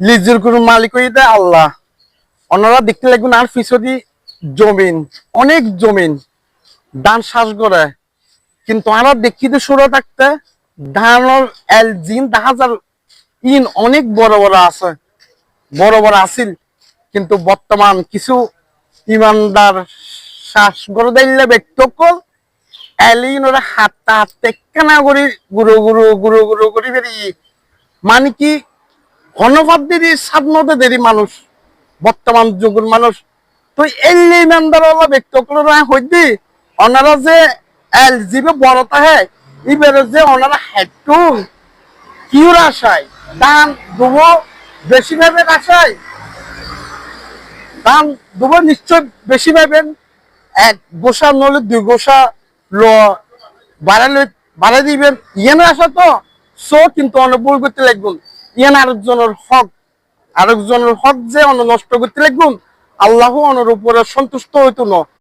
লিজুর কোনো মালিক দেয় আল্লাহ। ওনারা দেখতে লাগবেন আর ফিসদি জমিন, অনেক জমিন। ধান শ্বাস করে। কিন্তু আমরা দেখি তো শুরু থাকতে, ধানের এল জিন দেখা ইন অনেক বড় বড় আছে। বড় বড় আছিল। কিন্তু বর্তমান কিছু ইমানদার শ্বাস করে দিলে ব্যক্তি এলিন ওরা হাতটা হাততে কেনা করি গুরু গুরু গুরু গুরু করি বেরিয়ে। মানে কি ঘনপাত দেরি স্বাধীনতা দেরি মানুষ, বর্তমান যুগের মানুষ। তো এলি মেম্বার ওলা ব্যক্তিগুলোরা হইদি ওনারা যে এল জিবে বড় তাহে, এবারে যে ওনারা হেটু কিউর আশায় দান দুব বেশি ভাবে আশায় দান দুব নিশ্চয় বেশি ভাবেন এক গোসা নলে দুই গোসা ল বাড়ালে, বাড়াই দিবেন, ইয়েন আসা তো, সো কিন্তু অনেক বই করতে লাগবেন। ইয়েন আরেকজনের হক আরেকজনের হক যে অন্য নষ্ট করতে লাগবো আল্লাহ অনুর উপরে সন্তুষ্ট হইতো না।